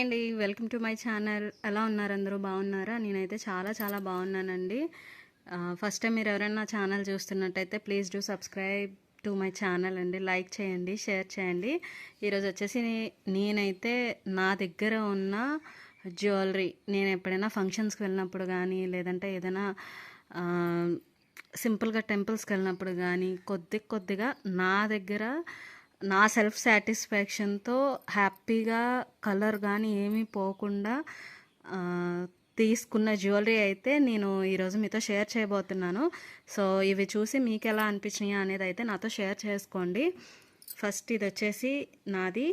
Hi అండి. Welcome to my channel. ఎలా ఉన్నారు? అందరూ బాగున్నారా? నేనైతే చాలా చాలా బాగున్నానండి. ఫస్ట్ టైం మీరు ఎవరైనా ఛానల్ చూస్తున్నట్టయితే please do subscribe to my channel అండి. లైక్ చేయండి షేర్ చేయండి. ఈరోజు వచ్చేసి నేనైతే నా దగ్గర ఉన్న జ్యువెలరీ నేను ఎప్పుడైనా ఫంక్షన్స్కి వెళ్ళినప్పుడు కానీ లేదంటే ఏదైనా సింపుల్గా టెంపుల్స్కి వెళ్ళినప్పుడు కానీ కొద్ది కొద్దిగా నా దగ్గర నా సెల్ఫ్ సాటిస్ఫాక్షన్తో హ్యాపీగా కలర్ కానీ ఏమీ పోకుండా తీసుకున్న జ్యువెలరీ అయితే నేను ఈరోజు మీతో షేర్ చేయబోతున్నాను. సో ఇవి చూసి మీకు ఎలా అనిపించినాయి అనేది అయితే నాతో షేర్ చేసుకోండి. ఫస్ట్ ఇది వచ్చేసి నాది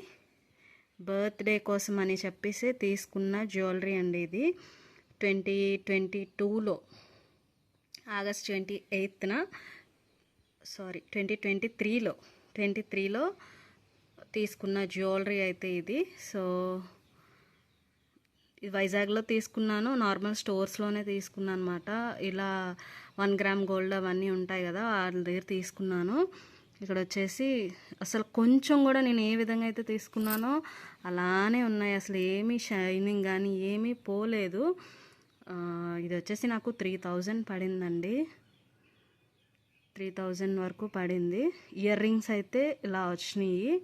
బర్త్డే కోసం అని చెప్పేసి తీసుకున్న జ్యువెలరీ అండి ఇది. ట్వంటీ ట్వంటీ టూలో ఆగస్ట్ ట్వంటీ ఎయిత్న సారీ ట్వంటీ ట్వంటీ త్రీలో ట్వంటీ త్రీలో తీసుకున్న జ్యువెలరీ అయితే ఇది. సో ఇది వైజాగ్లో తీసుకున్నాను. నార్మల్ స్టోర్స్లోనే తీసుకున్నాను అనమాట ఇలా వన్ గ్రామ్ గోల్డ్ అవన్నీ ఉంటాయి కదా వాళ్ళ దగ్గర తీసుకున్నాను. ఇక్కడ వచ్చేసి అసలు కొంచెం కూడా నేను ఏ విధంగా అయితే తీసుకున్నానో అలానే ఉన్నాయి. అసలు ఏమీ షైనింగ్ కానీ ఏమీ పోలేదు. ఇది వచ్చేసి నాకు త్రీ థౌజండ్ పడిందండి. త్రీ థౌజండ్ వరకు పడింది. ఇయర్ రింగ్స్ అయితే ఇలా వచ్చినాయి.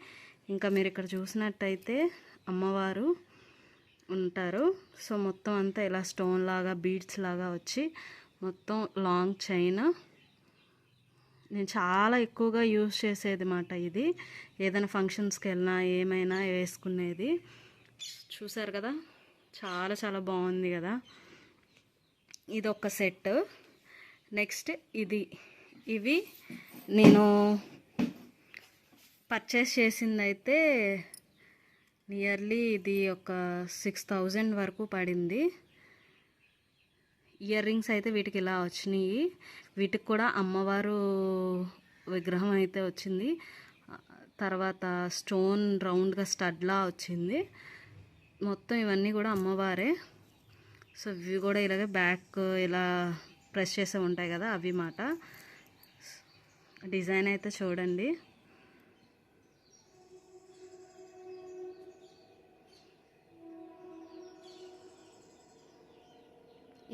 ఇంకా మీరు ఇక్కడ చూసినట్టయితే అమ్మవారు ఉంటారు. సో మొత్తం అంతా ఇలా స్టోన్ లాగా బీడ్స్ లాగా వచ్చి మొత్తం లాంగ్ చైన్ నేను చాలా ఎక్కువగా యూజ్ చేసేది మాట ఇది. ఏదైనా ఫంక్షన్స్కి వెళ్ళినా ఏమైనా వేసుకునేది. చూసారు కదా? చాలా చాలా బాగుంది కదా? ఇది ఒక సెట్ నెక్స్ట్ ఇది. ఇవి నేను పర్చేస్ చేసింది అయితే నియర్లీ ఇది ఒక సిక్స్ థౌజండ్ వరకు పడింది. ఇయర్ రింగ్స్ అయితే వీటికి ఇలా వచ్చినాయి. వీటికి కూడా అమ్మవారు విగ్రహం అయితే వచ్చింది. తర్వాత స్టోన్ రౌండ్గా స్టడ్లా వచ్చింది. మొత్తం ఇవన్నీ కూడా అమ్మవారే. సో ఇవి కూడా ఇలాగే బ్యాక్ ఇలా ప్రెస్ చేసే ఉంటాయి కదా అవి మాట. డిజైన్ అయితే చూడండి.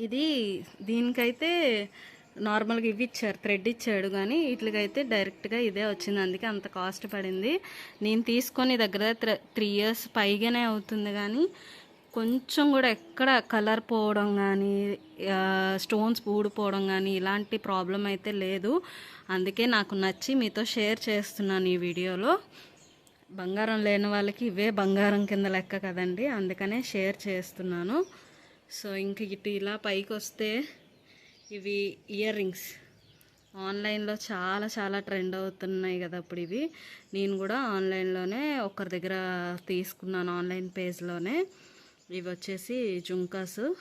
ఇది దీనికైతే నార్మల్గా ఇవి ఇచ్చారు థ్రెడ్ ఇచ్చాడు కానీ వీటికైతే డైరెక్ట్గా ఇదే వచ్చింది. అందుకే అంత కాస్ట్ పడింది. నేను తీసుకొని దగ్గర త్రీ ఇయర్స్ పైగానే అవుతుంది కానీ కొంచెం కూడా ఎక్కడ కలర్ పోవడం కానీ స్టోన్స్ ఊడిపోవడం కానీ ఇలాంటి ప్రాబ్లం అయితే లేదు. అందుకే నాకు నచ్చి మీతో షేర్ చేస్తున్నాను ఈ వీడియోలో. బంగారం లేని వాళ్ళకి ఇవే బంగారం కింద లెక్క కదండి అందుకనే షేర్ చేస్తున్నాను. సో ఇంక ఇటు ఇలా పైకి వస్తే ఇవి ఇయర్ రింగ్స్. ఆన్లైన్లో చాలా చాలా ట్రెండ్ అవుతున్నాయి కదా ఇప్పుడు ఇవి. నేను కూడా ఆన్లైన్లోనే ఒకరి దగ్గర తీసుకున్నాను ఆన్లైన్ పేజ్లోనే. ఇవి వచ్చేసి జుంకాస్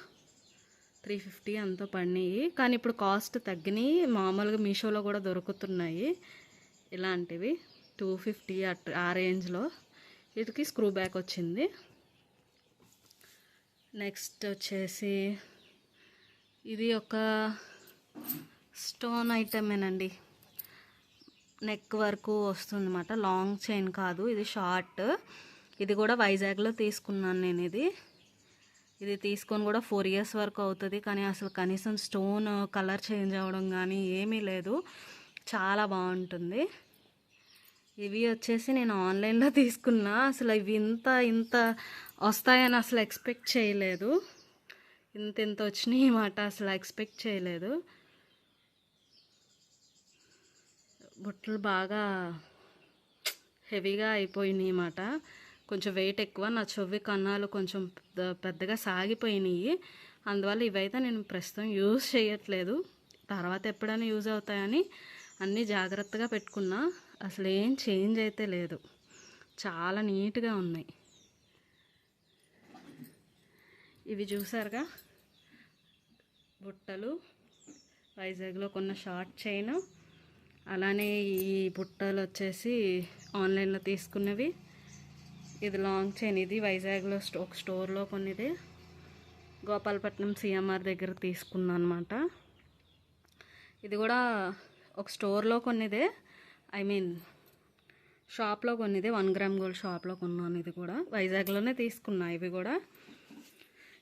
త్రీ ఫిఫ్టీ అంతా పడినాయి. కానీ ఇప్పుడు కాస్ట్ తగ్గినాయి. మామూలుగా మీషోలో కూడా దొరుకుతున్నాయి. ఇలాంటివి టూ ఫిఫ్టీ అట్ ఆ రేంజ్లో. వీటికి స్క్రూ బ్యాక్ వచ్చింది. నెక్స్ట్ వచ్చేసి ఇది ఒక స్టోన్ ఐటమేనండి. నెక్ వరకు వస్తుందన్నమాట. లాంగ్ చైన్ కాదు. ఇది షార్ట్. ఇది కూడా వైజాగ్లో తీసుకున్నాను నేను ఇది ఇది తీసుకొని కూడా ఫోర్ ఇయర్స్ వరకు అవుతుంది. కానీ అసలు కనీసం స్టోన్ uh, కలర్ చేంజ్ అవ్వడం కానీ ఏమీ లేదు. చాలా బాగుంటుంది. ఇవి వచ్చేసి నేను ఆన్లైన్లో తీసుకున్నా. అసలు ఇవి ఇంత ఇంత వస్తాయని అసలు ఎక్స్పెక్ట్ చేయలేదు. ఇంత ఇంత వచ్చినాయి మాట అసలు ఎక్స్పెక్ట్ చేయలేదు. బుట్టలు బాగా హెవీగా అయిపోయినాయి మాట. కొంచెం వెయిట్ ఎక్కువ నా చెవి కన్నాలు కొంచెం పెద్దగా సాగిపోయినాయి. అందువల్ల ఇవైతే నేను ప్రస్తుతం యూజ్ చేయట్లేదు. తర్వాత ఎప్పుడైనా యూజ్ అవుతాయని అన్నీ జాగ్రత్తగా పెట్టుకున్నా. అసలు ఏం చేంజ్ అయితే లేదు. చాలా నీట్గా ఉన్నాయి. ఇవి చూసారుగా? బుట్టలు. వైజాగ్లో కొన్న షార్ట్ చైన్. అలానే ఈ బుట్టలు వచ్చేసి ఆన్లైన్లో తీసుకున్నవి. ఇది లాంగ్ చైన్ ఇది వైజాగ్లో స్టో ఒక స్టోర్లో కొన్నిది. గోపాలపట్నం సిఎంఆర్ దగ్గర తీసుకున్నాను అనమాట ఇది కూడా ఒక స్టోర్లో కొన్నిదే. ఐ మీన్ షాప్లో కొన్నిదే. వన్ గ్రామ్ గోల్డ్ షాప్లో కొన్నాను ఇది కూడా. వైజాగ్లోనే తీసుకున్నా ఇవి కూడా.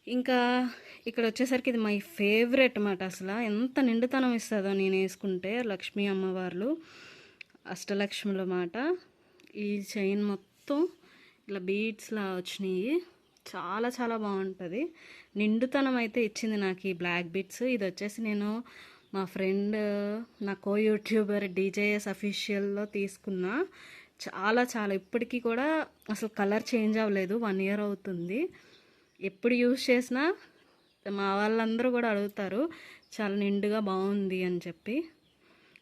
ఇంకా ఇక్కడ వచ్చేసరికి ఇది మై ఫేవరెట్ అన్నమాట అసలు. ఎంత నిండుతనం ఇస్తుందో నేను వేసుకుంటే లక్ష్మీ అమ్మవార్లు. అష్టలక్ష్ముల మాట. ఈ చైన్ మొత్తం ఇట్లా బీడ్స్లా వచ్చినాయి. చాలా చాలా బాగుంటుంది. నిండుతనం అయితే ఇచ్చింది నాకు ఈ బ్లాక్ బీట్స్. ఇది వచ్చేసి నేను మా ఫ్రెండ్ నా కో యూట్యూబర్ డీజేఎస్ అఫీషియల్లో తీసుకున్నా. చాలా చాలా. ఇప్పటికీ కూడా అసలు కలర్ చేంజ్ అవ్వలేదు. వన్ ఇయర్ అవుతుంది. ఎప్పుడు యూజ్ చేసినా మా వాళ్ళందరూ కూడా అడుగుతారు చాలా నిండుగా బాగుంది అని చెప్పి.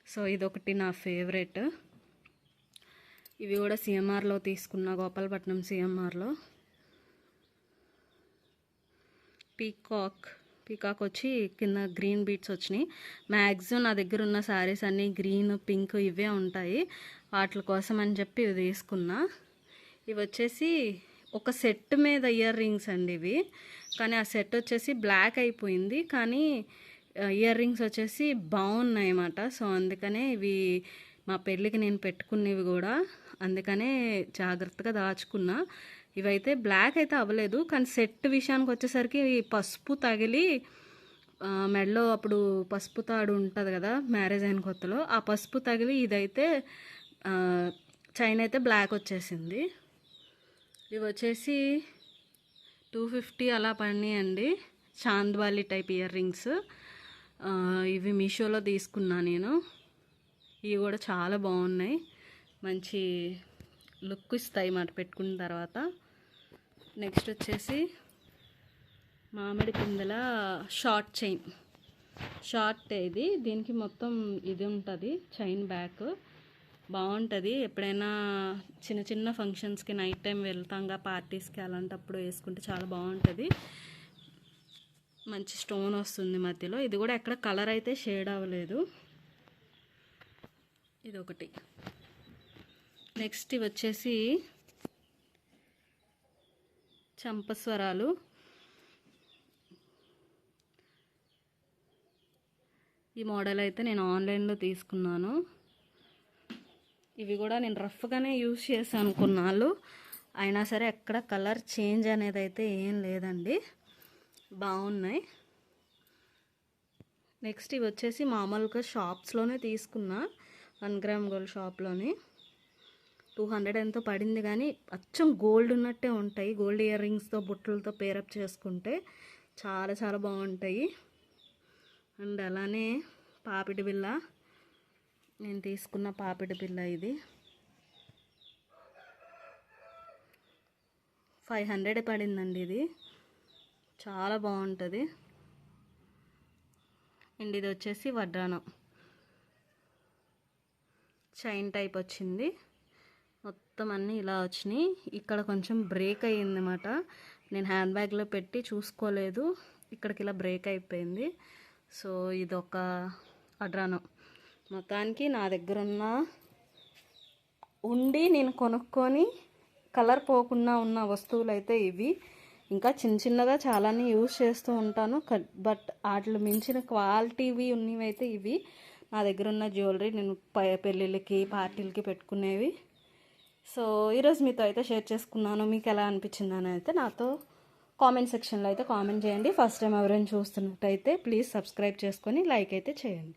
సో ఇదొకటి నా ఫేవరెట్. ఇవి కూడా సిఎంఆర్లో తీసుకున్న గోపాలపట్నం సిఎంఆర్లో. పీకాక్ పీకాక్ వచ్చి కింద గ్రీన్ బీట్స్ వచ్చినాయి. మ్యాక్సిమం నా దగ్గర ఉన్న శారీస్ అన్నీ గ్రీన్ పింక్ ఇవే ఉంటాయి. వాటి కోసం అని చెప్పి ఇవి తీసుకున్నా. ఇవి వచ్చేసి ఒక సెట్ మీద ఇయర్ రింగ్స్ అండి ఇవి. కానీ ఆ సెట్ వచ్చేసి బ్లాక్ అయిపోయింది. కానీ ఇయర్ రింగ్స్ వచ్చేసి బాగున్నాయి అన్నమాట. సో అందుకనే ఇవి మా పెళ్ళికి నేను పెట్టుకున్నవి కూడా అందుకనే జాగ్రత్తగా దాచుకున్నా. ఇవైతే బ్లాక్ అయితే అవ్వలేదు కానీ సెట్ విషయానికి వచ్చేసరికి పసుపు తగిలి మెడలో అప్పుడు పసుపు తాడు ఉంటుంది కదా మ్యారేజ్ అయిన కొత్తలో ఆ పసుపు తగిలి ఇదైతే చైన్ అయితే బ్లాక్ వచ్చేసింది. ఇవి వచ్చేసి టూ ఫిఫ్టీ అలా పడినాయండి చాంద్వాలి టైప్ ఇయర్ రింగ్స్ ఇవి మీషోలో తీసుకున్నా నేను. ఇవి కూడా చాలా బాగున్నాయి. మంచి లుక్ ఇస్తాయి మాట పెట్టుకున్న తర్వాత. నెక్స్ట్ వచ్చేసి మామిడి పిందెల షార్ట్ చైన్. షార్ట్ ఇది. దీనికి మొత్తం ఇది ఉంటుంది. Chain back. బాగుంటుంది. ఎప్పుడైనా చిన్న చిన్న ఫంక్షన్స్కి నైట్ టైం వెళ్తాంగా పార్టీస్కి అలాంటప్పుడు వేసుకుంటే చాలా బాగుంటుంది. మంచి స్టోన్ వస్తుంది మధ్యలో. ఇది కూడా ఎక్కడ కలర్ అయితే షేడ్ అవ్వలేదు. ఇది ఒకటి నెక్స్ట్ ఇవి వచ్చేసి చంపస్వరాలు ఈ మోడల్ అయితే నేను ఆన్లైన్లో తీసుకున్నాను. ఇవి కూడా నేను రఫ్గానే యూజ్ చేశాను కొన్నాళ్ళు. అయినా సరే ఎక్కడ కలర్ చేంజ్ అనేది అయితే ఏం లేదండి. బాగున్నాయి నెక్స్ట్ ఇవి వచ్చేసి మామూలుగా షాప్స్లోనే తీసుకున్నా. వన్ గ్రామ్ గోల్డ్ షాప్లోని. టూ హండ్రెడ్ ఎంతో పడింది కానీ అచ్చం గోల్డ్ ఉన్నట్టే ఉంటాయి. గోల్డ్ ఇయర్ రింగ్స్తో బుట్టలతో పేరప్ చేసుకుంటే చాలా చాలా బాగుంటాయి. అండ్ అలానే పాపిడి బిల్ల నేను తీసుకున్న పాపిడి బిల్ల ఇది. ఫైవ్ హండ్రెడ్ పడిందండి ఇది. చాలా బాగుంటుంది. అండ్ ఇది వచ్చేసి వడ్రానం చైన్ టైప్ వచ్చింది. మొత్తం అన్నీ ఇలా వచ్చినాయి. ఇక్కడ కొంచెం బ్రేక్ అయ్యింది అన్నమాట నేను హ్యాండ్ బ్యాగ్లో పెట్టి చూసుకోలేదు. ఇక్కడికి ఇలా బ్రేక్ అయిపోయింది. సో ఇదొక అడ్రానం. మొత్తానికి నా దగ్గర ఉన్న ఉండి నేను కొనుక్కొని కలర్ పోకుండా ఉన్న వస్తువులు అయితే ఇవి. ఇంకా చిన్న చిన్నగా చాలానే యూజ్ చేస్తూ ఉంటాను. బట్ వాటిలో మించిన క్వాలిటీవి ఉన్నవి అయితే ఇవి. నా దగ్గర ఉన్న జ్యువెలరీ నేను పెళ్ళిళ్ళకి పార్టీలకి పెట్టుకునేవి. సో ఈరోజు మీతో అయితే షేర్ చేసుకున్నాను. మీకు ఎలా అనిపించింది అని అయితే నాతో కామెంట్ సెక్షన్లో అయితే కామెంట్ చేయండి. ఫస్ట్ టైం ఎవరైనా చూస్తున్నట్టయితే ప్లీజ్ సబ్స్క్రైబ్ చేసుకొని లైక్ అయితే చేయండి.